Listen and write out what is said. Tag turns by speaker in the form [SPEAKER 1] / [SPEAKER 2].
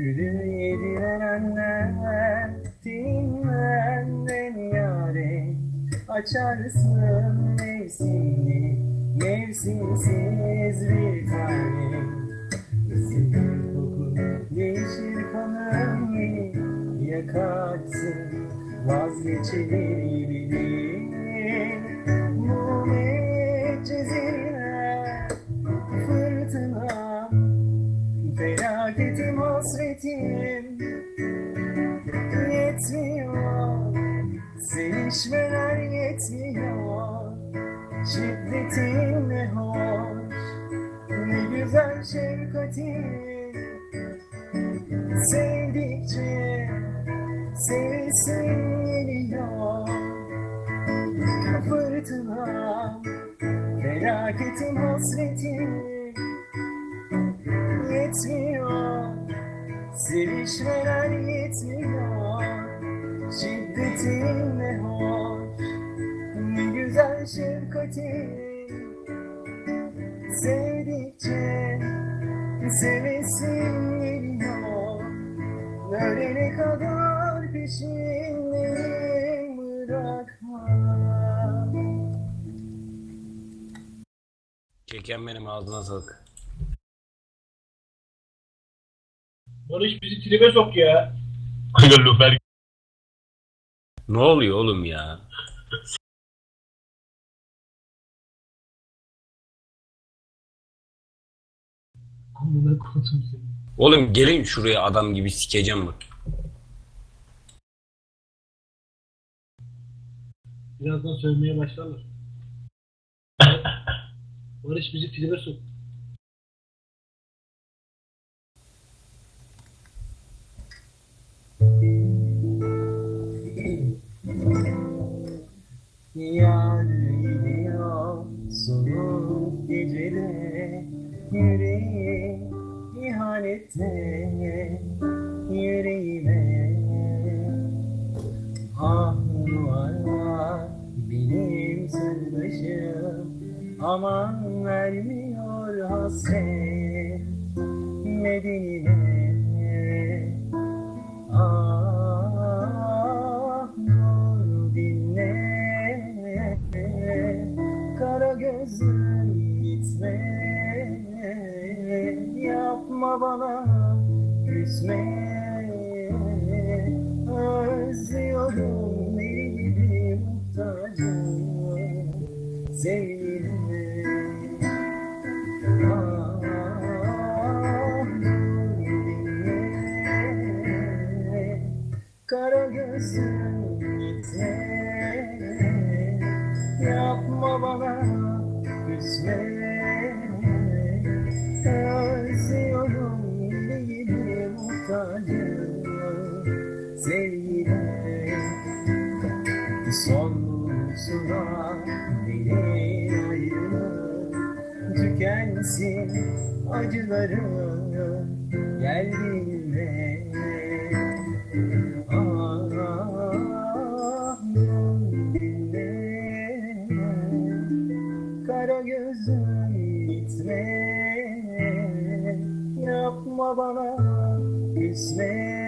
[SPEAKER 1] Gülü yedirenler dinmenden yare Açarsın mevsimli mevsimsiz bir tane Isık koku değişir kanım yeni Yakarsın vazgeçilir gibi Güzel şefkatin Sevdikçe sevesim geliyor Fırtına Felaketim hasretim yetmiyor. Sevişmeler yetmiyor. Şiddetin ne hoş. Ne güzel şefkatin Sevdikçe Sevesim geliyor Ölene kadar peşindeyim Bırakma
[SPEAKER 2] Çeken benim ağzına sağlık.
[SPEAKER 3] Barış bizi tribe sok ya.
[SPEAKER 4] Kanka Lufer
[SPEAKER 2] Ne oluyor oğlum ya?
[SPEAKER 3] Amına kodum seni.
[SPEAKER 2] Oğlum gelin şuraya adam gibi sikeceğim bak.
[SPEAKER 3] Birazdan sövmeye başlarlar. Barış bizi tribe sok.
[SPEAKER 1] Yar gidiyor soğuk gecede Yüreğim ihanette yüreğime. Ah var var benim sırdaşım Aman vermiyor hasret medenine Ah dinle Kara gözüm gitme Yapma bana küsme Özlüyorum gibi muhtacım Sevgilimi Son buluşuna beni ayrılık Tükensin acılarım Gel dinle Ah dinle Kara gözüm gitme. Yapma bana küsme